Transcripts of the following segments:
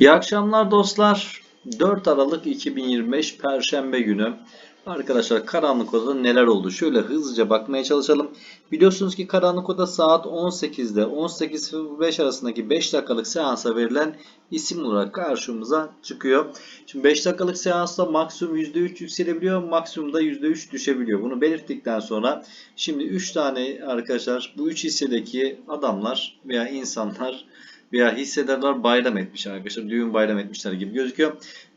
İyi akşamlar dostlar. 4 Aralık 2025 Perşembe günü. Arkadaşlar karanlık odada neler oldu? Şöyle hızlıca bakmaya çalışalım. Biliyorsunuz ki karanlık oda saat 18'de 18.05 arasındaki 5 dakikalık seansa verilen isim olarak karşımıza çıkıyor. Şimdi 5 dakikalık seansta maksimum %3 yükselebiliyor, maksimumda %3 düşebiliyor. Bunu belirttikten sonra şimdi 3 tane arkadaşlar bu 3 hissedeki adamlar veya insanlar veya hissedarlar bayram etmiş arkadaşlar. Düğün bayram etmişler gibi gözüküyor.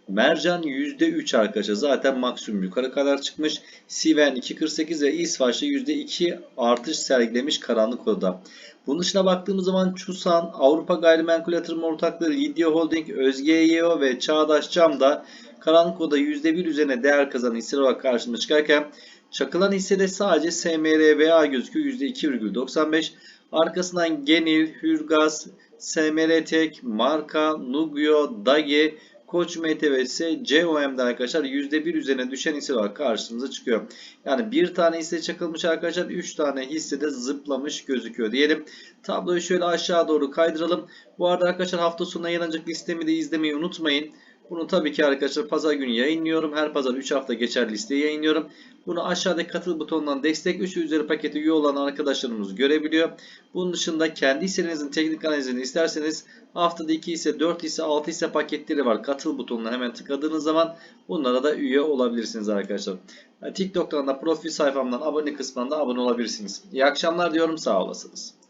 Mercan %3 arkadaşlar. Zaten maksimum yukarı kadar çıkmış. Siven 2.48 ve İsvaç'ta %2 artış sergilemiş karanlık odada. Bunun dışına baktığımız zaman Çusan, Avrupa Gayrimenkul Yatırım Ortakları, Lidya Holding, Özge YO ve Çağdaş Cam da karanlık oda %1 üzerine değer kazanan hisseler olarak karşımıza çıkarken çakılan hissede sadece SMRVA gözüküyor %2,95. Arkasından Genil, Hürgaz, SMR Tek, Marka, Nugio, Dagi, Koç MTV'si COM'de arkadaşlar %1 üzerine düşen hisse olarak karşımıza çıkıyor. Yani bir tane hisse çakılmış arkadaşlar 3 tane hisse de zıplamış gözüküyor diyelim. Tabloyu şöyle aşağı doğru kaydıralım. Bu arada arkadaşlar hafta sonuna yayınlanacak listemi de izlemeyi unutmayın. Bunu tabii ki arkadaşlar pazar günü yayınlıyorum. Her pazar 3 hafta geçer listeyi yayınlıyorum. Bunu aşağıdaki katıl butonundan destek 3 üzeri paketi üye olan arkadaşlarımız görebiliyor. Bunun dışında kendi hisselerinizin teknik analizini isterseniz haftada 2 ise 4 ise 6 ise paketleri var. Katıl butonuna hemen tıkladığınız zaman bunlara da üye olabilirsiniz arkadaşlar. TikTok'tan da profil sayfamdan abone kısmından abone olabilirsiniz. İyi akşamlar diyorum sağ olasınız.